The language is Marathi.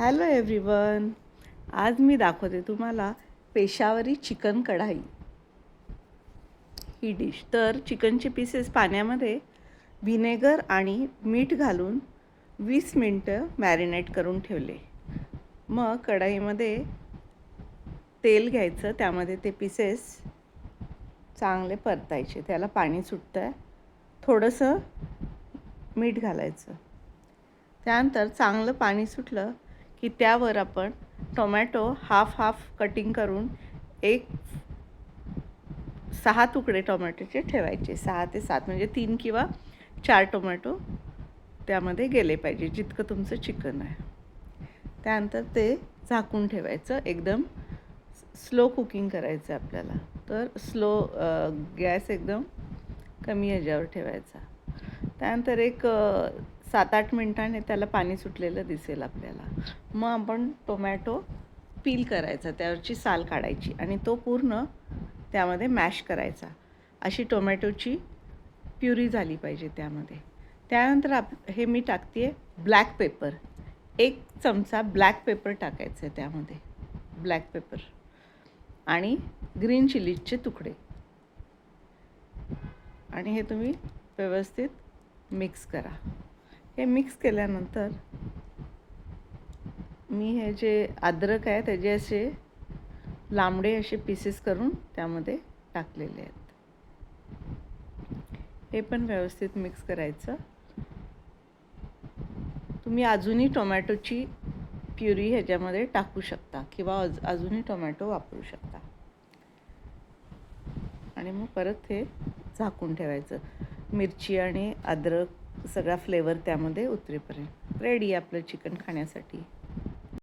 हॅलो एव्हरीवन आज मी दाखवते तुम्हाला पेशावरी चिकन कढाई. ही डिश तर चिकनचे पीसेस पाण्यामध्ये व्हिनेगर आणि मीठ घालून वीस मिनटं मॅरिनेट करून ठेवले. मग कढाईमध्ये तेल घ्यायचं. त्यामध्ये ते पीसेस चांगले परतायचे. त्याला पाणी सुटतं आहे थोडंसं मीठ घालायचं. त्यानंतर चांगलं पाणी सुटलं की त्यावर आपण टोमॅटो हाफ हाफ कटिंग करून एक सहा तुकडे टोमॅटोचे ठेवायचे. सहा ते सात म्हणजे तीन किंवा चार टोमॅटो त्यामध्ये गेले पाहिजे जितकं तुमचं चिकन आहे. त्यानंतर ते झाकून ठेवायचं. एकदम स्लो कुकिंग करायचं आपल्याला. तर स्लो गॅस एकदम कमी ह्याच्यावर ठेवायचा. त्यानंतर एक सात आठ मिनटाने त्याला पाणी सुटलेलं दिसेल आपल्याला. मग आपण टोमॅटो पील करायचा त्यावरची साल काढायची आणि तो पूर्ण त्यामध्ये मॅश करायचा. अशी टोमॅटोची प्युरी झाली पाहिजे त्यामध्ये. त्यानंतर आप हे मी टाकते ब्लॅक पेपर. एक चमचा ब्लॅक पेपर टाकायचं आहे त्यामध्ये. Black paper. आणि ग्रीन चिलीजचे तुकडे. आणि हे तुम्ही व्यवस्थित मिक्स करा. हे मिक्स केल्यानंतर मी हे जे अद्रक आहे त्याचे असे लांबडे असे पीसेस करून त्यामध्ये टाकलेले आहेत. हे पण व्यवस्थित मिक्स करायचं. तुम्ही अजूनही टोमॅटोची प्युरी ह्याच्यामध्ये टाकू शकता किंवा अज अजूनही टोमॅटो वापरू शकता. आणि मग परत हे झाकून ठेवायचं. मिरची आणि अद्रक सगळा फ्लेवर त्यामध्ये उतरेपर्यंत. रेडी आपलं चिकन खाण्यासाठी.